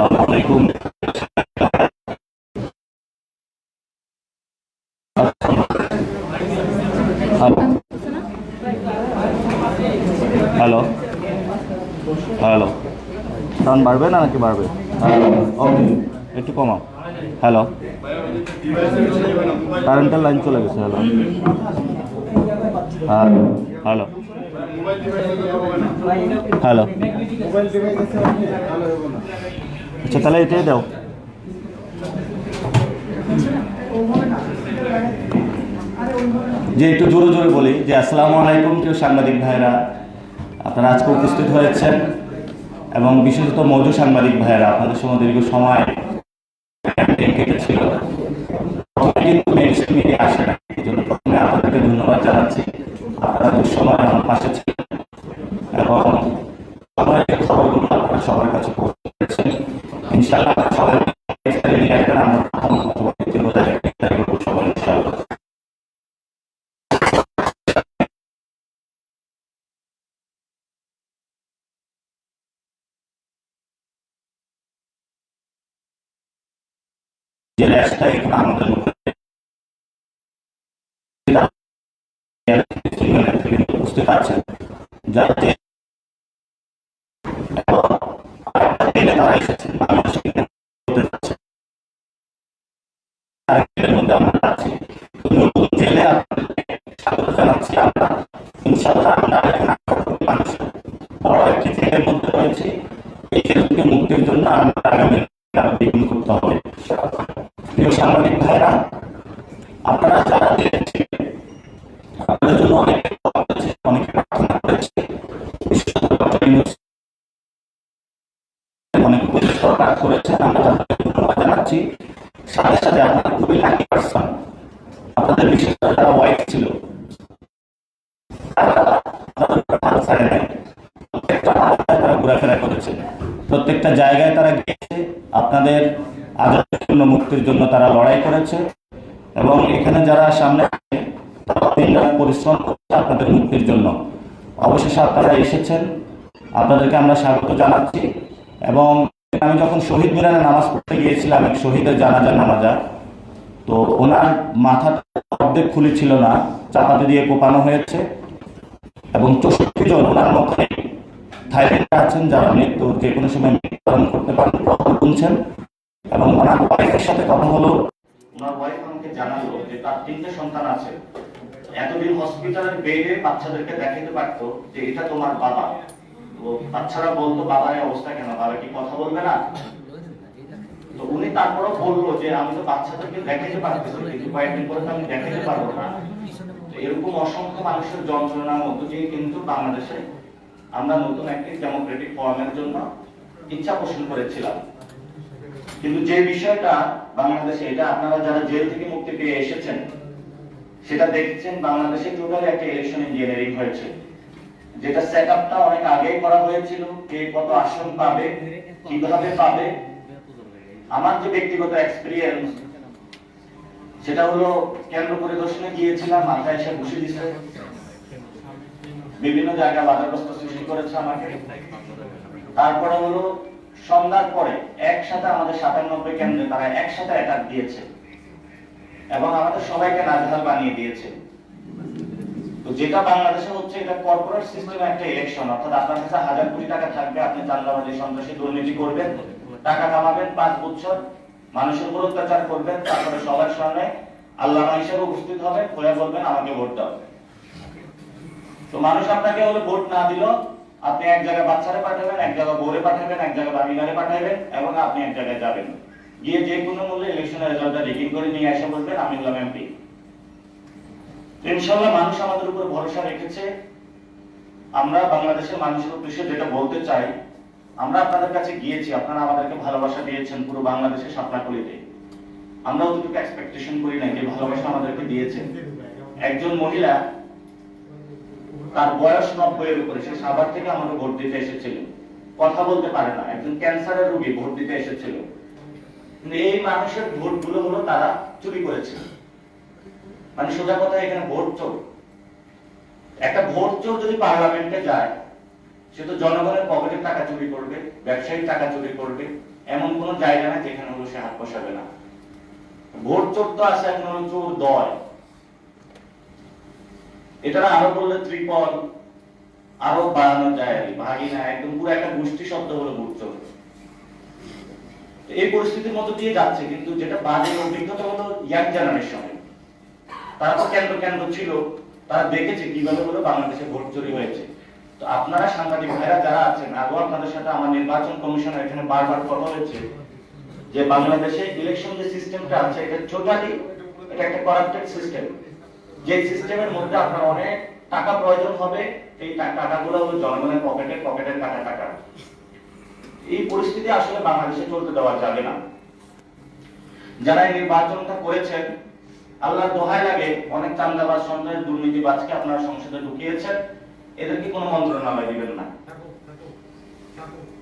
আসসালামু আলাইকুম। Hello. Hello. Sound বাড়বে না নাকি বাড়বে? ওকে একটু কমাও। হ্যালো। কারেন্টের লাইন চলে গেছে হ্যালো। হ্যাঁ হ্যালো। হ্যালো। আচ্ছা তাহলে এটাই দাও। যে একটু জোরে জোরে বলি, যে আসসালামু আলাইকুম কেউ সাংবাদিক ভাইরা আপনারা আজকে উপস্থিত হয়েছেন এবং বিশেষত মজু সাংবাদিক ভাইয়েরা, আপনাদের সময় দীর্ঘ সময় প্রথমে কিন্তু আসে না, এই জন্য প্রথমে আপনাদেরকে ধন্যবাদ জানাচ্ছি। আপনারা দুঃসময় আমার পাশে যে পারছেন যাতে নতুন মধ্যে রয়েছি মুক্তির জন্য আমরা আগামী করতে হবে প্রিয় সাংবাদিক ভাইরা আপনারা যারা জেলে ছিলেন জন্য অনেকে প্রার্থনা করেছে অনেক আমরা জানাচ্ছি সাথে সাথে আপনারা খুবই লাকি পার্সন আপনাদের বিশেষ করে যারা ওয়াইফ ছিল তারা প্রত্যেকটা তারা ঘোরাফেরা করেছে প্রত্যেকটা জায়গায় তারা গিয়েছে, আপনাদের আজাদের মুক্তির জন্য তারা লড়াই করেছে। এবং এখানে যারা সামনে তারা দিনরাত পরিশ্রম করছে আপনাদের মুক্তির জন্য। অবশেষে আপনারা এসেছেন। আপনাদেরকে আমরা স্বাগত জানাচ্ছি। এবং আমি যখন শহীদ মিনারে নামাজ পড়তে গিয়েছিলাম, এক শহীদের জানাজা নামাজা, তো ওনার মাথাটা অর্ধেক খুলি ছিল না, চাপাতে দিয়ে কোপানো হয়েছে। এবং চৌষট্টি জন ওনার মধ্যে থাইল্যান্ডে আছেন, যারা মৃত্যু, যে কোনো সময় মৃত্যুবরণ করতে পারেন শুনছেন এবং ওনার ওয়াইফের সাথে কথা হলো। ওনার ওয়াইফ আমাকে জানালো যে তার তিনটে সন্তান আছে। এতদিন হসপিটালের বেডে বাচ্চাদেরকে দেখাতে পারতো যে এটা তোমার বাবা। তো বাচ্চারা বলতো, বাবার অবস্থা কেন? বাবা কি কথা বলবে না? তো উনি তারপরও বলল যে, আমি তো বাচ্চাদেরকে দেখাতে পারতেছি, কিন্তু কয়েকদিন পরে আমি দেখাতে পারব না। এরকম অসংখ্য মানুষের যন্ত্রণার মধ্য দিয়ে কিন্তু বাংলাদেশে আমরা নতুন একটি ডেমোক্রেটিক ফর্মের জন্য ইচ্ছা পোষণ করেছিলাম। কিন্তু যে বিষয়টা বাংলাদেশে, এটা আপনারা যারা জেল থেকে মুক্তি পেয়ে এসেছেন সেটা দেখছেন বাংলাদেশে টোটালি একটা ইলেকশন ইঞ্জিনিয়ারিং হয়েছে। যেটা সেট আপটা অনেক আগেই করা হয়েছিল, কে কত আসন পাবে, কীভাবে পাবে। আমার যে ব্যক্তিগত এক্সপিরিয়েন্স সেটা হলো কেন্দ্র পরিদর্শনে গিয়েছিলাম, মাথায় এসে বসে দিছে। বিভিন্ন জায়গায় বাধাগ্রস্ত সৃষ্টি করেছে আমাকে। তারপরে হলো সন্ধ্যার পরে একসাথে আমাদের সাতানব্বই কেন্দ্রে তারা একসাথে অ্যাটাক দিয়েছে। এবং আমাদের সবাইকে নাজেহাল বানিয়ে দিয়েছে। তো যেটা বাংলাদেশে হচ্ছে, এটা কর্পোরেট সিস্টেমে একটা ইলেকশন অর্থাৎ আপনার কাছে হাজার কোটি টাকা থাকবে, আপনি চান্দাবাজি সন্ত্রাসী দুর্নীতি করবেন, টাকা কামাবেন, পাঁচ বছর মানুষের উপর অত্যাচার করবেন, তারপরে সবার সামনে আল্লাহ হিসেবে উপস্থিত হবেন হয়ে বলবেন, আমাকে ভোট দাও। তো মানুষ আপনাকে হলে ভোট না দিল, আপনি এক জায়গায় বাচ্চারে পাঠাবেন, এক জায়গায় বোরে পাঠাবেন, এক জায়গায় বাবিনারে পাঠাবেন, এবং আপনি এক জায়গায় যাবেন। গিয়ে যে কোনো মূল্যে ইলেকশনের রেজাল্টটা রিগিং করে নিয়ে এসে বলবেন, আমি হলাম এমপি ইনশাল্লাহ মানুষ আমাদের উপর ভরসা রেখেছে। আমরা বাংলাদেশের মানুষের উদ্দেশ্যে যেটা বলতে চাই, আমরা আপনাদের কাছে গিয়েছি, আপনারা আমাদেরকে ভালোবাসা দিয়েছেন পুরো বাংলাদেশের সাপনাকুলিতে আমরা অতটুকু এক্সপেকটেশন করি না যে ভালোবাসা আমাদেরকে দিয়েছেন। একজন মহিলা তার বয়স নব্বই এর উপরে, সে সাভার থেকে আমাকে ভোট দিতে এসেছিল। কথা বলতে পারে না, একজন ক্যান্সারের রোগী ভোট দিতে এসেছিল। এই মানুষের ভোটগুলো হলো তারা চুরি করেছে মানে সোজা কথা, এখানে ভোট চোর। একটা ভোট চোর যদি পার্লামেন্টে যায়, সে তো জনগণের পকেটের টাকা চুরি করবে, ব্যবসায়ীর টাকা চুরি করবে, এমন কোনো জায়গা না যেখানে হলো সে হাত বসাবে না। ভোট চোর তো আছে এখন হলো চোর দয় এটা আরও বললে ত্রিপল, আরও বাড়ানো যায় আর ভাগি না একদম পুরো একটা গোষ্ঠী শব্দ হলো ভোট চোর। এই পরিস্থিতির মধ্যে দিয়ে যাচ্ছে, কিন্তু যেটা বাজে অভিজ্ঞতা হলো ইয়াং জেনারেশনের তারা তো কেন্দ্র কেন্দ্র ছিল তারা দেখেছে কীভাবে হলো বাংলাদেশে ভোট চুরি হয়েছে। তো আপনারা সাংবাদিক ভাইরা যারা আছেন, আগেও আপনাদের সাথে আমার নির্বাচন কমিশনের এখানে বারবার কথা হয়েছে, যে বাংলাদেশে ইলেকশন যে সিস্টেমটা আছে, এটা টোটালি এটা একটা করাপ্টেড সিস্টেম যে সিস্টেমের মধ্যে আপনার অনেক টাকা প্রয়োজন হবে, এই টাকাগুলো হলো জনগণের পকেটে পকেটের কাটা টাকা এই পরিস্থিতি আসলে বাংলাদেশে চলতে দেওয়া যাবে না। যারা এই নির্বাচনটা করেছেন, আল্লাহর দোহাই লাগে অনেক চান্দাবাজ, সন্ত্রাস, দুর্নীতিবাজকে আপনারা সংসদে ঢুকিয়েছেন। এদেরকে কোনো মন্ত্রণালয় দিবেন না।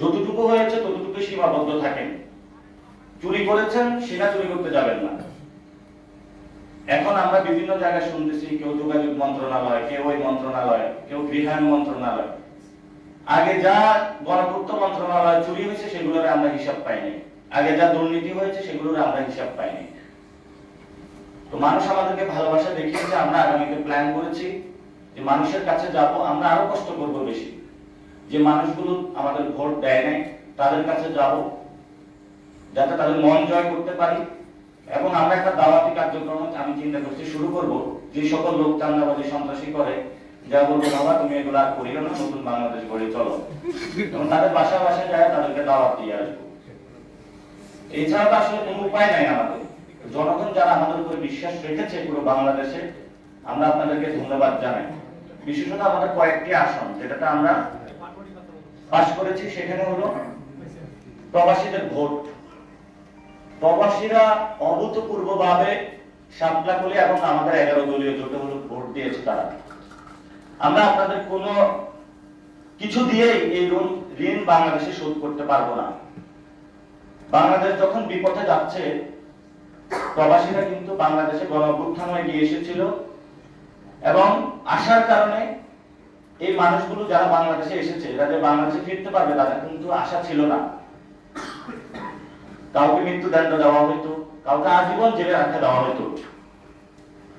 যতটুকু হয়েছে ততটুকু সীমাবদ্ধ থাকেন। চুরি করেছেন, সেটা চুরি করতে যাবেন না। এখন আমরা বিভিন্ন জায়গায় শুনতেছি, কেউ যোগাযোগ মন্ত্রণালয়, কেউ ওই মন্ত্রণালয়, কেউ গৃহায়ণ মন্ত্রণালয়। আগে যা গণপূর্ত মন্ত্রণালয় চুরি হয়েছে, সেগুলোর আমরা হিসাব পাইনি। আগে যা দুর্নীতি হয়েছে, সেগুলোর আমরা হিসাব পাইনি। তো মানুষ আমাদেরকে ভালোবাসা দেখিয়েছে, আমরা আগামীতে প্ল্যান করেছি যে মানুষের কাছে যাব, আমরা আরও কষ্ট করব বেশি। যে মানুষগুলো আমাদের ভোট দেয় নাই, তাদের কাছে যাব, যাতে তাদের মন জয় করতে পারি। এবং আমরা একটা দাওয়াতি কার্যক্রম, আমি চিন্তা করছি, শুরু করব। যে সকল লোক চান্দাবাজি সন্ত্রাসী করে যা বলব বাবা, তুমি এগুলো আর করিও না, নতুন বাংলাদেশ গড়ে চলো। এবং তাদের বাসা বাসায় যায় তাদেরকে দাওয়াত দিয়ে আসব। এছাড়া তো আসলে কোনো উপায় নাই আমাদের। জনগণ যারা আমাদের উপরে বিশ্বাস রেখেছে পুরো বাংলাদেশে, আমরা আপনাদেরকে ধন্যবাদ জানাই। বিশেষত আমাদের কয়েকটি আসন, যেটাতে আমরা পাশ করেছি, সেখানে হলো প্রবাসীদের ভোট। প্রবাসীরা অভূতপূর্ব ভাবে সাপলাকলি এবং আমাদের এগারো দলীয় জোটে হলো ভোট দিয়েছে তারা। আমরা আপনাদের কোনো কিছু দিয়েই এই ঋণ ঋণ বাংলাদেশে শোধ করতে পারব না। বাংলাদেশ যখন বিপথে যাচ্ছে, প্রবাসীরা কিন্তু বাংলাদেশে গণ হয়ে গিয়ে এসেছিল এবং আসার কারণে এই মানুষগুলো যারা বাংলাদেশে এসেছে এরা যে বাংলাদেশে ফিরতে পারবে, তাদের কিন্তু আশা ছিল না। কাউকে মৃত্যুদণ্ড দেওয়া হইতো কাউকে আজীবন জেলে রাখতে দেওয়া হইতো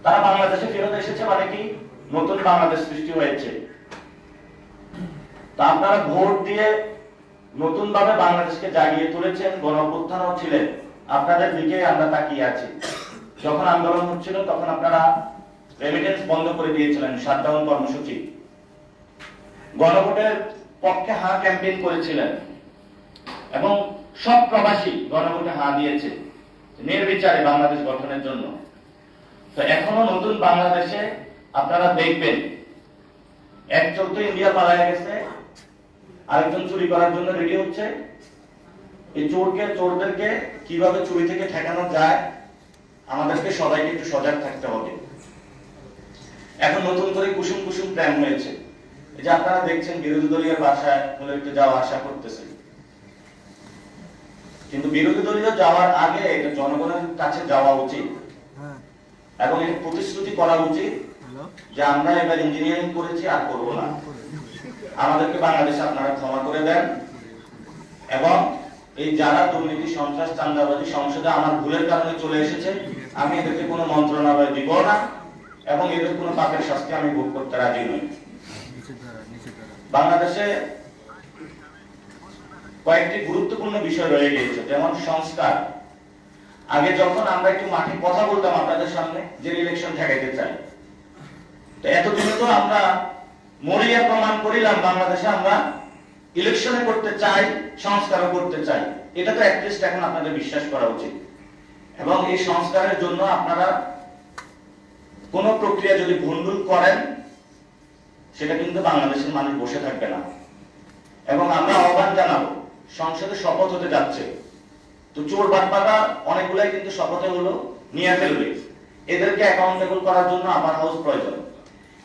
তারা বাংলাদেশে ফেরত এসেছে মানে কি? নতুন বাংলাদেশ সৃষ্টি হয়েছে। তা আপনারা ভোট দিয়ে নতুন ভাবে বাংলাদেশকে জাগিয়ে তুলেছেন গণ ছিলেন। আপনাদের দিকে আমরা তাকিয়ে আছি। যখন আন্দোলন হচ্ছিল, তখন আপনারা রেমিটেন্স বন্ধ করে দিয়েছিলেন শাটডাউন কর্মসূচি। গণভোটের পক্ষে হা ক্যাম্পেইন করেছিলেন এবং সব প্রবাসী গণভোটে হা দিয়েছে, নির্বিচারে বাংলাদেশ গঠনের জন্য। তো এখনও নতুন বাংলাদেশে আপনারা দেখবেন এক চোর তো ইন্ডিয়া পালায় গেছে আরেকজন চুরি করার জন্য রেডি হচ্ছে। এই চোরকে চোরদেরকে কীভাবে চুরি থেকে ঠেকানো যায় আমাদেরকে সবাইকে একটু সজাগ থাকতে হবে। এখন নতুন করে কুসুম কুসুম প্ল্যান হয়েছে। এই যে আপনারা দেখছেন বিরোধী দলীয় বাসায় হলো একটু যাওয়া আশা করতেছে। কিন্তু বিরোধী দলীয় যাওয়ার আগে এটা জনগণের কাছে যাওয়া উচিত। হ্যাঁ। এবং প্রতিশ্রুতি করা উচিত যে আমরা এবার ইঞ্জিনিয়ারিং করেছি, আর করব না। আমাদেরকে বাংলাদেশে আপনারা ক্ষমা করে দেন। এবং এই যারা দুর্নীতি, সন্ত্রাস চান্দাবাজি সংসদে আমার ভুলের কারণে চলে এসেছে, আমি এদেরকে কোনো মন্ত্রণালয় দিব না এবং এদের কোনো পাপের শাস্তি আমি ভোগ করতে রাজি নই। বাংলাদেশে কয়েকটি গুরুত্বপূর্ণ বিষয় রয়ে গিয়েছে, যেমন সংস্কার। আগে যখন আমরা একটু মাঠে কথা বলতাম আপনাদের সামনে, যে ইলেকশন ঠেকাইতে চাই এতদিনে তো আমরা মরিয়া প্রমাণ করিলাম, বাংলাদেশে আমরা ইলেকশনে করতে চাই, সংস্কারও করতে চাই। এটা তো এখন আপনাদের বিশ্বাস করা উচিত। এবং এই সংস্কারের জন্য আপনারা কোন প্রক্রিয়া যদি ভুলভুল করেন, সেটা কিন্তু বাংলাদেশের মানুষ বসে থাকবে না। এবং আমরা আহ্বান জানাব, সংসদে শপথ হতে যাচ্ছে। তো চোর বাটপাটা অনেকগুলাই কিন্তু শপথে হলো, নিয়ে ফেলবে। এদেরকে অ্যাকাউন্টেবল করার জন্য আপার হাউস প্রয়োজন।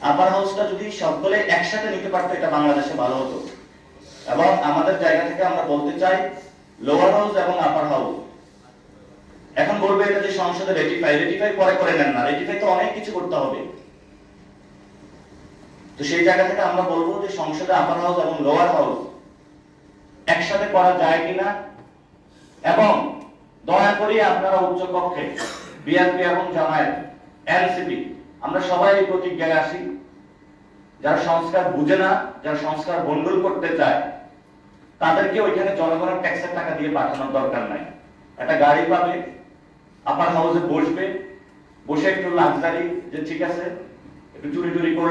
আপার হাউসটা যদি সকলে একসাথে নিতে পারতো, এটা বাংলাদেশে ভালো হতো। এবং আমাদের জায়গা থেকে আমরা বলতে চাই লোয়ার হাউস এবং আপার হাউস এখন বলবে এটা যে সংসদে রেটিফাই রেটিফাই পরে করে নেন না। রেটিফাই তো অনেক কিছু করতে হবে। তো সেই জায়গা থেকে আমরা বলব যে সংসদে আপার হাউস এবং লোয়ার হাউস একসাথে করা যায় কিনা। এবং দয়া করে আপনারা উচ্চ কক্ষে বিএনপি এবং জামায়াত এনসিপি আমরা সবাই এই প্রতিজ্ঞায় আসি। যারা সংস্কার বুঝে না, যারা সংস্কার বন্ডল করতে চায়, তাদেরকে ওইখানে জনগণের ট্যাক্সের টাকা দিয়ে পাঠানোর দরকার নাই। একটা গাড়ি পাবে আপার হাউসে বসবে, বসে একটু লাক্সারি যে ঠিক আছে, একটু চুরি টুরি করলে